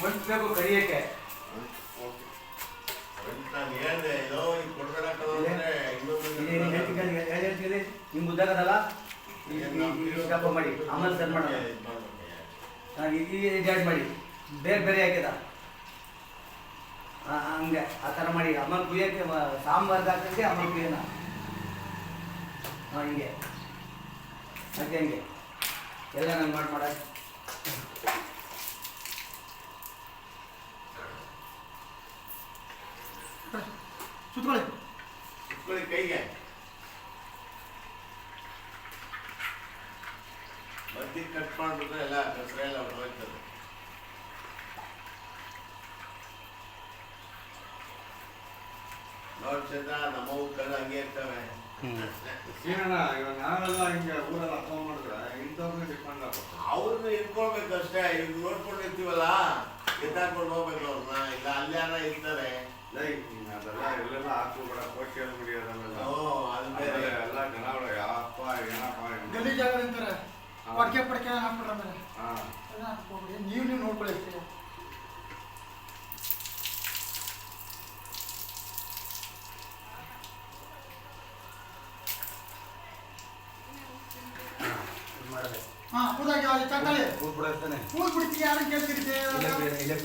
ಮನ್ಸ್ಬೇಕು ಕರಿಯಕ್ಕೆ ನಿಮ್ಗೆ ಉದ್ದಾಗದಲ್ಲ ಸ್ಟಾಪ್ ಮಾಡಿ ಆಮೇಲೆ ಸರ್ ಮಾಡೋಣ ಜಾಡ್ ಮಾಡಿ ಬೇರೆ ಬೇರೆ ಹಾಕಿದ ಹಾಂ ಹಂಗೆ, ಆ ಥರ ಮಾಡಿ. ಆಮೇಲೆ ಕುಯ್ಯಕ್ಕೆ ಸಾಂಬಾರ್ಗೆ ಹಾಕಂಗೆ ಆಮೇಲೆ ಕುಯ್ಯೋಣ ಹಿಂಗೆ. ಹಾಗೆ ಹಂಗೆ? ಎಲ್ಲ ನಂಗೆ ಮಾಡಿ ಮಾಡ. ಸುತ್ಕೊಳ್ಳಿ. ಕೈಗೆ. ಮದ್ದಿ ಕಟ್ ಮಾಡ್ಬಿಟ್ರೆ ಎಲ್ಲ ಕಸರೆ ಎಲ್ಲ ಹೊರಟೋಗ್ತದೆ ಚಂದ್ರ ನಮ್ಮವು ಕಲ್ಲ ಹಂಗೆ ಇರ್ತವೆ ಏನಣ್ಣ ಇವಾಗ ನಾವೆಲ್ಲ ಹಿಂಗೆ ಊರೆಲ್ಲ ಅಪ್ಪ ಮಾಡಿದ್ರೆ ಇಂಥವ್ರನ್ನ ಡಿಪೆಂಡ್ ಅವ್ರನ್ನ ಇಟ್ಕೊಳ್ಬೇಕಷ್ಟೇ ಇವ್ ನೋಡ್ಕೊಂಡಿರ್ತೀವಲ್ಲ? ಎತ್ತಾಕೊಂಡು ಹೋಗ್ಬೇಕು ಅವ್ರನ್ನ ಇಲ್ಲ ಅಲ್ಲಿ ಯಾರ ಇರ್ತಾರೆ. ಅದೆಲ್ಲ ಎಲ್ಲೆಲ್ಲ ಹಾಕೋಬೇಡ ಸೋಷಿಯಲ್ ಓ ಬೇರೆ ಎಲ್ಲ ಜನಗಳು ಅಪ್ಪ ಏನಪ್ಪ ಗಲ್ಲಿ ಜಾಗ ನಿಂತಾರೆ ಪಡ್ಕೆ ಪಡ್ಕೆ ಹಾಕ್ಬಿಡ್ರ ಹಾಂ ಕೂದಾಗಿ ಅಲ್ಲಿ ಚಕ್ಕಳಿ ಕೂತ್ಬಿಡತ್ತಾನೆ ಕೂದ್ ಬಿಡ್ತೀವಿ ಯಾರನ್ನ ಕೇಳ್ತಿರ್ತೀವಿ ಇಲ್ಲೇ ಇಲ್ಲೇ